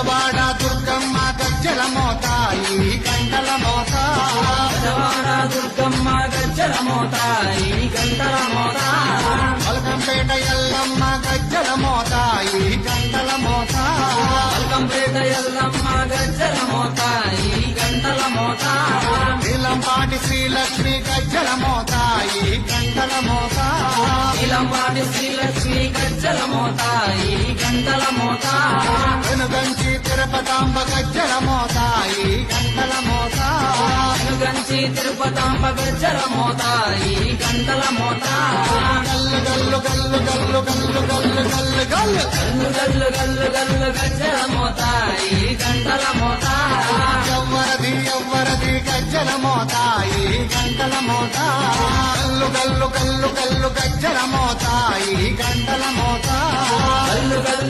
పెద్దవాడ దుర్గమ్మ గజ్జల మోత ఈ గంటల మోత. బెజవాడ దుర్గమ్మ గజ్జల మోత ఈ గంటల మోత పలకంపేట ఎల్లమ్మ గజ్జల మోత ఈ గంటల మోత. పల్కంపేట ఎల్లమ్మ గజ్జల మోత గంటల మోత నీలంపాటి శ్రీలక్ష్మి గజ్జల మోత ఈ గంటల మోత. నీలంపాటి శ్రీలక్ష్మి గజ్జల మోత గంటల మోత. తిరుపతాంబ గజ్జల మోత ఈ గంటల మోత వెనుగంచి తిరుపతాంబ గజ్జల మోత ఈ గంటల మోత గల్లు గల్లు గల్లు గల్లు గల్లు గల్లు గల్లు గల్లు గల్లు గల్లు గల్లు గజ్జల మోత ఈ గంటల మోత ఎవ్వరది ఎవ్వరది గజ్జల మోత ఈ గంటల మోత గల్లు గల్లు గల్లు గల్లు గజ్జల మోత ఈ గంటల మోత